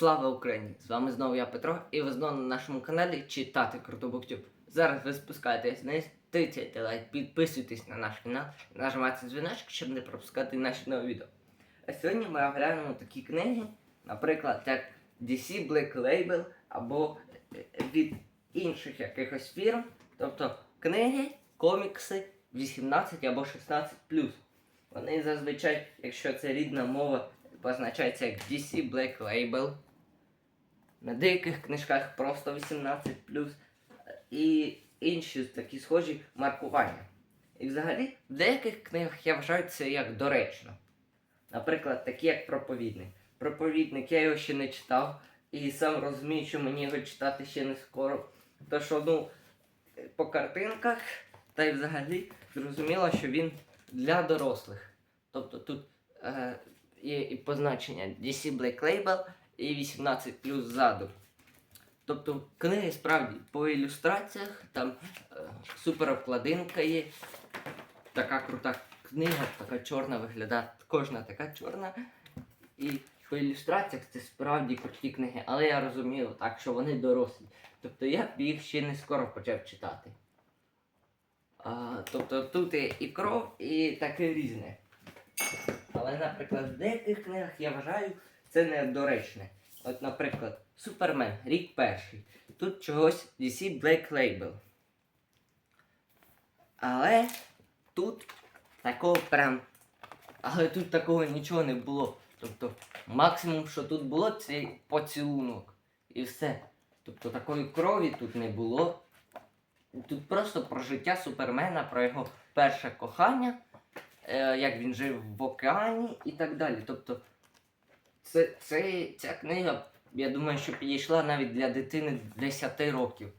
Слава Україні! З вами знову я Петро, і ви знову на нашому каналі Читати Круто Буктюб. Зараз ви спускаєтесь вниз, тицяйте лайк, підписуйтесь на наш канал, нажимайте дзвіночок, щоб не пропускати наші нові відео. А сьогодні ми оглянемо такі книги, наприклад, як DC Black Label або е, від інших якихось фірм, тобто книги, комікси 18 або 16 Вони зазвичай, якщо це рідна мова, позначаються як DC Black Label. На деяких книжках просто 18 і інші такі схожі маркування. І взагалі, в деяких книгах я вважаю це як доречно. Наприклад, такі як проповідник. Проповідник я його ще не читав, і сам розумію, що мені його читати ще не скоро. То що, ну, по картинках, та й взагалі зрозуміло, що він для дорослих. Тобто тут е, є і позначення DC Black Label і 18 плюс ззаду. Тобто книги справді по ілюстраціях, там е, супер обкладинка є. Така крута книга, така чорна виглядає, кожна така чорна. І по ілюстраціях це справді круті книги, але я розумію так, що вони дорослі. Тобто я б їх ще не скоро почав читати. А, тобто тут і, і кров, і таке різне. Але, наприклад, в деяких книгах я вважаю це недоречне. От, наприклад, Супермен, рік перший. Тут чогось DC Black Label. Але тут такого прям. Але тут такого нічого не було. Тобто, максимум, що тут було, це поцілунок. І все. Тобто такої крові тут не було. Тут просто про життя Супермена, про його перше кохання, е, як він жив в океані і так далі. Тобто, це, це, ця книга, я думаю, що підійшла навіть для дитини 10 років.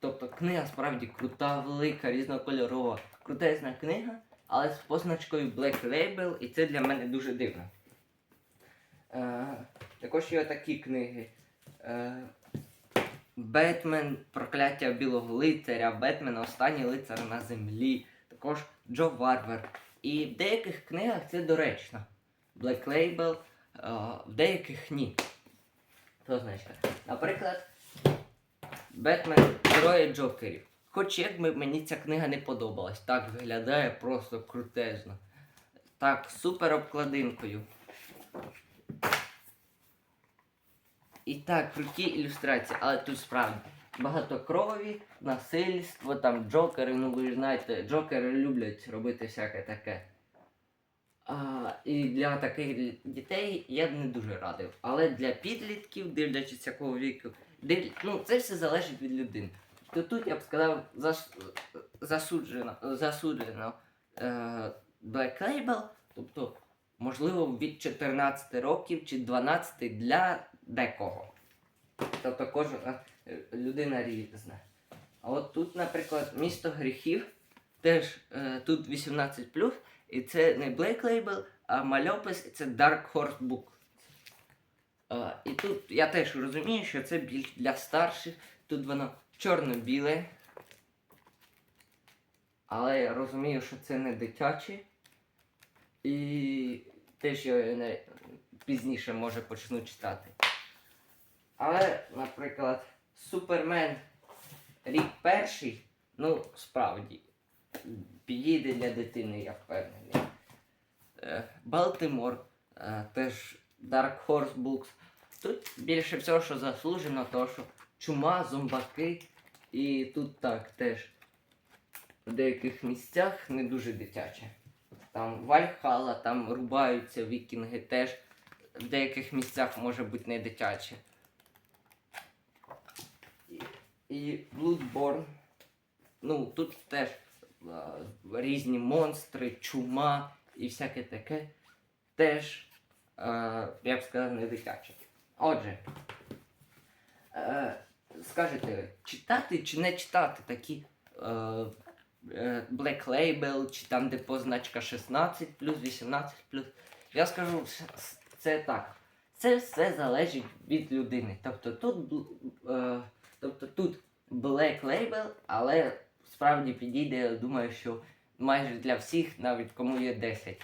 Тобто книга справді крута, велика, різнокольорова, крутезна книга, але з позначкою Black Label, і це для мене дуже дивно. Е, також є такі книги. Е, Бетмен, прокляття білого лицаря, Бетмен останній лицар на землі, також Джо Варвер. І в деяких книгах це доречно. Black Label, е, в деяких ні. То значить, наприклад, Бетмен Троє Джокерів. Хоч як би мені ця книга не подобалась, так виглядає просто крутезно. Так, супер обкладинкою. І так, круті ілюстрації, але тут справді багато крові, насильство, там джокери, ну ви ж знаєте, джокери люблять робити всяке таке. А, і для таких дітей я б не дуже радив. Але для підлітків, дивлячись якого віку, див... ну, це все залежить від людини. То тут я б сказав зас... засуджено, засуджено е... Black Label, тобто, можливо, від 14 років чи 12 для декого. Тобто кожна е, людина різна. А от тут, наприклад, місто гріхів, теж е, тут 18 і це не Black Label, а мальопис, і це Dark Horse Book. Е, і тут я теж розумію, що це більш для старших. Тут воно чорно-біле. Але я розумію, що це не дитяче. І теж я не пізніше може почну читати. Але, наприклад, Супермен рік перший, ну, справді, підійде для дитини, я впевнений. Е, Балтимор, е, теж Dark Horse Books. Тут більше всього, що заслужено, то що чума, зомбаки. І тут так теж в деяких місцях не дуже дитяче. Там Вальхала, там рубаються вікінги теж. В деяких місцях може бути не дитяче. І- Bloodborne. Ну, тут теж різні монстри, чума і всяке таке. Теж, а, я б сказав, не дитяче. Отже, е, скажете, читати чи не читати такі е, е, Black Label, чи там, де позначка 16 18 Я скажу, це так. Це все залежить від людини. Тобто тут, е, тобто тут Black Label, але справді підійде, я думаю, що майже для всіх, навіть кому є 10.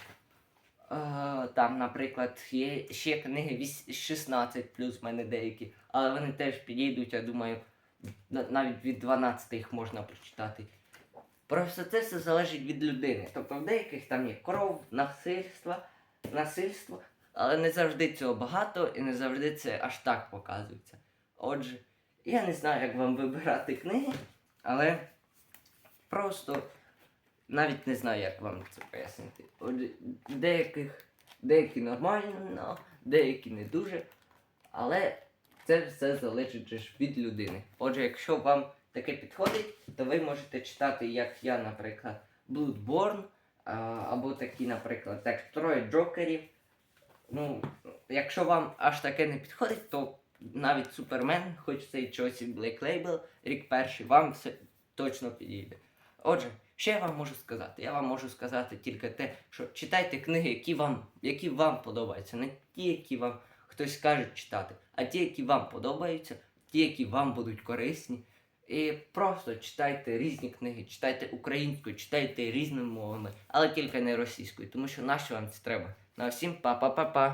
Е, Там, наприклад, є ще книги 16 плюс в мене деякі, але вони теж підійдуть, я думаю, навіть від 12 їх можна прочитати. Просто це все залежить від людини. Тобто в деяких там є кров, насильство, насильство, але не завжди цього багато і не завжди це аж так показується. Отже, я не знаю, як вам вибирати книги, але просто навіть не знаю, як вам це пояснити. Деяких, деякі нормально, деякі не дуже. Але це все залежить від людини. Отже, якщо вам таке підходить, то ви можете читати, як я, наприклад, Bloodborne, або такі, наприклад, як Троє Джокерів. Ну, якщо вам аж таке не підходить, то навіть Супермен, хоч це і чогось від Black Label, рік перший, вам все точно підійде. Отже, що я вам можу сказати? Я вам можу сказати тільки те, що читайте книги, які вам, які вам подобаються, не ті, які вам хтось скаже читати, а ті, які вам подобаються, ті, які вам будуть корисні. І просто читайте різні книги, читайте українською, читайте різними мовами, але тільки не російською, тому що нащо вам це треба. На всім па-па-па-па.